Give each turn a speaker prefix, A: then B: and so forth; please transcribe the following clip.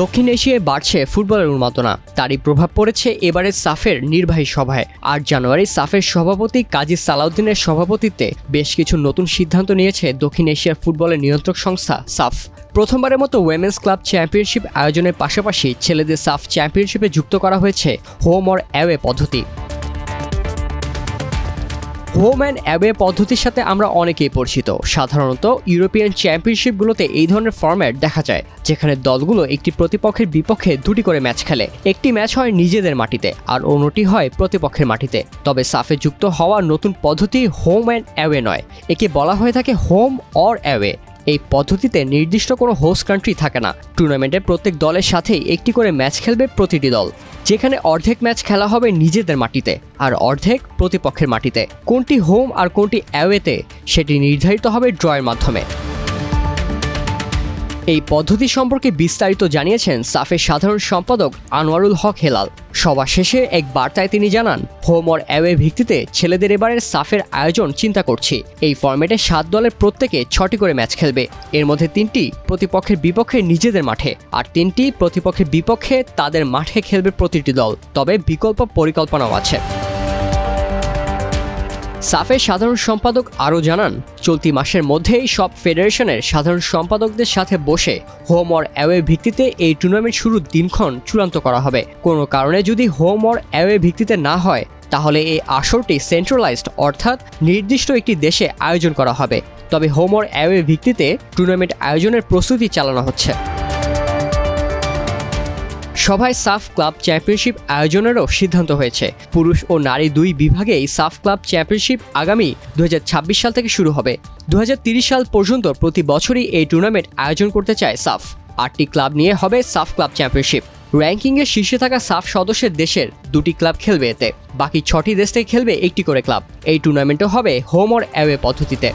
A: দক্ষিণ এশিয়ায় বাড়ছে ফুটবলের উন্মাদনা। তারই প্রভাব পড়েছে এবারের সাফের নির্বাহী সভায়। আট জানুয়ারি সাফের সভাপতি কাজী সালাউদ্দিনের সভাপতিত্বে বেশ কিছু নতুন সিদ্ধান্ত নিয়েছে দক্ষিণ এশিয়ার ফুটবলের নিয়ন্ত্রক সংস্থা, সাফ। প্রথমবারের মতো ওয়েমেন্স ক্লাব চ্যাম্পিয়নশিপ আয়োজনের পাশাপাশি ছেলেদের সাফ চ্যাম্পিয়নশিপে যুক্ত করা হয়েছে হোম অর অ্যাওয়ে পদ্ধতি। হোম অ্যান্ড অ্যাওয়ে পদ্ধতির সাথে আমরা অনেকেই পরিচিত। সাধারণত ইউরোপিয়ান চ্যাম্পিয়নশিপগুলোতে এই ধরনের ফর্ম্যাট দেখা যায়, যেখানে দলগুলো একটি প্রতিপক্ষের বিপক্ষে দুটি করে ম্যাচ খেলে। একটি ম্যাচ হয় নিজেদের মাটিতে আর অন্যটি হয় প্রতিপক্ষের মাটিতে। তবে সাফে যুক্ত হওয়া নতুন পদ্ধতি হোম অ্যান্ড অ্যাওয়ে নয়। একে বলা হয়ে থাকে হোম অর অ্যাওয়ে। এই পদ্ধতিতে নির্দিষ্ট কোনো হোস্ট কান্ট্রি থাকে না। টুর্নামেন্টে প্রত্যেক দলের সাথেই একটি করে ম্যাচ খেলবে প্রতিটি দল, যেখানে অর্ধেক ম্যাচ খেলা হবে নিজেদের মাটিতে আর অর্ধেক প্রতিপক্ষের মাটিতে। কোনটি হোম আর কোনটি অ্যাওয়েতে সেটি নির্ধারিত হবে ড্রয়ের মাধ্যমে। এই পদ্ধতি সম্পর্কে বিস্তারিত জানিয়েছেন সাফের সাধারণ সম্পাদক আনোয়ারুল হক হেলাল। সভা শেষে এক বার্তায় তিনি জানান, হোম অর অ্যাওয়ে ভিত্তিতে ছেলেদের এবারের সাফের আয়োজন চিন্তা করছি। এই ফরম্যাটে সাত দলের প্রত্যেকে ছটি করে ম্যাচ খেলবে। এর মধ্যে তিনটি প্রতিপক্ষের বিপক্ষে নিজেদের মাঠে আর তিনটি প্রতিপক্ষের বিপক্ষে তাদের মাঠে খেলবে প্রতিটি দল। তবে বিকল্প পরিকল্পনাও আছে। সাফের সাধারণ সম্পাদক আরও জানান, চলতি মাসের মধ্যেই সব ফেডারেশনের সাধারণ সম্পাদকদের সাথে বসে হোম অর অ্যাওয়ে ভিত্তিতে এই টুর্নামেন্ট শুরুর দিনক্ষণ চূড়ান্ত করা হবে। কোনো কারণে যদি হোম অর অ্যাওয়ে ভিত্তিতে না হয়, তাহলে এই আসরটি সেন্ট্রালাইজড, অর্থাৎ নির্দিষ্ট একটি দেশে আয়োজন করা হবে। তবে হোম অর অ্যাওয়ে ভিত্তিতে টুর্নামেন্ট আয়োজনের প্রস্তুতি চালানো হচ্ছে। সভায় সাফ ক্লাব চ্যাম্পিয়নশিপ আয়োজনেরও সিদ্ধান্ত হয়েছে। পুরুষ ও নারী দুই বিভাগেই সাফ ক্লাব চ্যাম্পিয়নশিপ আগামী দু হাজার ছাব্বিশ সাল থেকে শুরু হবে। দু সাল পর্যন্ত প্রতি বছরই এই টুর্নামেন্ট আয়োজন করতে চায় সাফ। আটটি ক্লাব নিয়ে হবে সাফ ক্লাব চ্যাম্পিয়নশিপ। র্যাঙ্কিংয়ে শীর্ষে থাকা সাফ সদস্যের দেশের দুটি ক্লাব খেলবে এতে। বাকি ছটি দেশ থেকে খেলবে একটি করে ক্লাব। এই টুর্নামেন্টও হবে হোম অর অ্যাওয়ে পদ্ধতিতে।